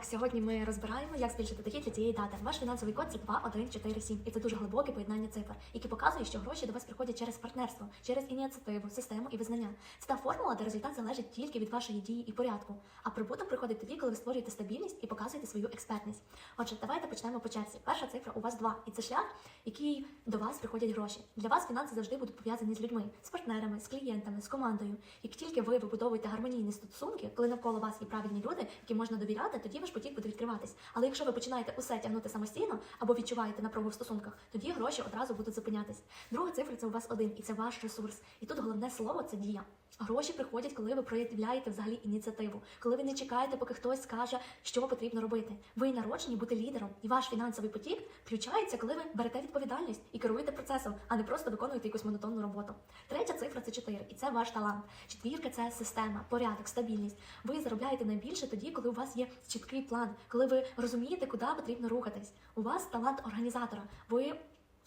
Так, сьогодні ми розбираємо, як збільшити дохід для цієї дати. Ваш фінансовий код це 2147, і це дуже глибоке поєднання цифр, які показує, що гроші до вас приходять через партнерство, через ініціативу, систему і визнання. Це та формула, де результат залежить тільки від вашої дії і порядку. А прибуток приходить тоді, коли ви створюєте стабільність і показуєте свою експертність. Отже, давайте почнемо по черзі. Перша цифра у вас два, і це шлях, який до вас приходять гроші. Для вас фінанси завжди будуть пов'язані з людьми, з партнерами, з клієнтами, з командою. Як тільки ви вибудовуєте гармонійні стосунки, коли навколо вас є правильні люди, яким можна довіряти, тоді ваш потік буде відкриватись. Але якщо ви починаєте усе тягнути самостійно або відчуваєте напругу в стосунках, тоді гроші одразу будуть зупинятись. Друга цифра це у вас один, і це ваш ресурс. І тут головне слово це дія. Гроші приходять, коли ви проявляєте взагалі ініціативу, коли ви не чекаєте, поки хтось скаже, що потрібно робити. Ви народжені бути лідером, і ваш фінансовий потік включається, коли ви берете відповідальність і керуєте процесом, а не просто виконуєте якусь монотонну роботу. Третя цифра це 4, і це ваш талант. Четвірка це система, порядок, стабільність. Ви заробляєте найбільше тоді, коли у вас є чіткий план, коли ви розумієте, куди потрібно рухатись. У вас талант організатора. Ви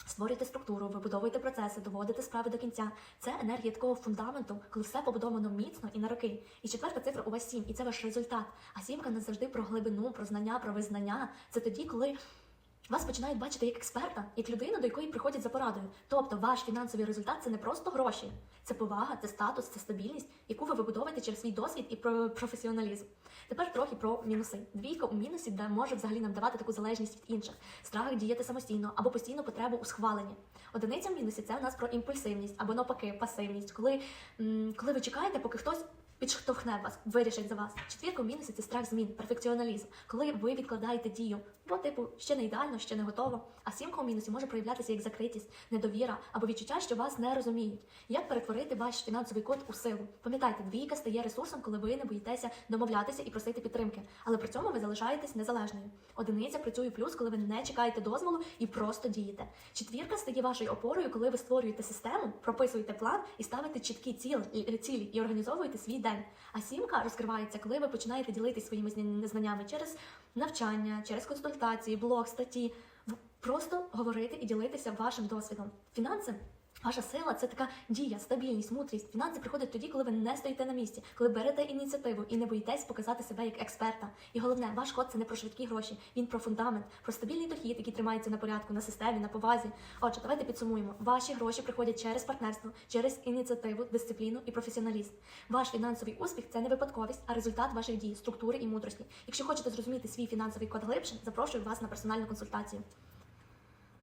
Створюєте структуру, вибудовуєте процеси, доводите справи до кінця. Це енергія такого фундаменту, коли все побудовано міцно і на роки. І четверта цифра у вас сім, і це ваш результат. А сімка не завжди про глибину, про знання, про визнання. Це тоді, коли вас починають бачити як експерта, як людину, до якої приходять за порадою. Тобто ваш фінансовий результат це не просто гроші, це повага, це статус, це стабільність, яку ви вибудовуєте через свій досвід і про професіоналізм. Тепер трохи про мінуси. Двійка у мінусі, де може взагалі нам давати таку залежність від інших, страх діяти самостійно або постійну потребу у схваленні. Одиниця в мінусі це у нас про імпульсивність або навпаки пасивність, коли, коли ви чекаєте, поки хтось. Підштовхне вас, вирішить за вас. Четвірка в мінусі це страх змін, перфекціоналізм, коли ви відкладаєте дію, бо типу ще не ідеально, ще не готово. А сімка в мінусі може проявлятися як закритість, недовіра або відчуття, що вас не розуміють. Як перетворити ваш фінансовий код у силу? Пам'ятайте, двійка стає ресурсом, коли ви не боїтеся домовлятися і просити підтримки, але при цьому ви залишаєтесь незалежною. Одиниця працює плюс, коли ви не чекаєте дозволу і просто дієте. Четвірка стає вашою опорою, коли ви створюєте систему, прописуєте план і ставите чіткі ціли, цілі і організовуєте свій день. А сімка розкривається, коли ви починаєте ділитися своїми знаннями через навчання, через консультації, блог, статті. Просто говорити і ділитися вашим досвідом. Фінанси. Ваша сила це така дія, стабільність, мудрість. Фінанси приходять тоді, коли ви не стоїте на місці, коли берете ініціативу і не боїтесь показати себе як експерта. І головне, ваш код це не про швидкі гроші, він про фундамент, про стабільний дохід, який тримається на порядку, на системі, на повазі. Отже, давайте підсумуємо. Ваші гроші приходять через партнерство, через ініціативу, дисципліну і професіоналізм. Ваш фінансовий успіх це не випадковість, а результат ваших дій, структури і мудрості. Якщо хочете зрозуміти свій фінансовий код глибше, запрошую вас на персональну консультацію.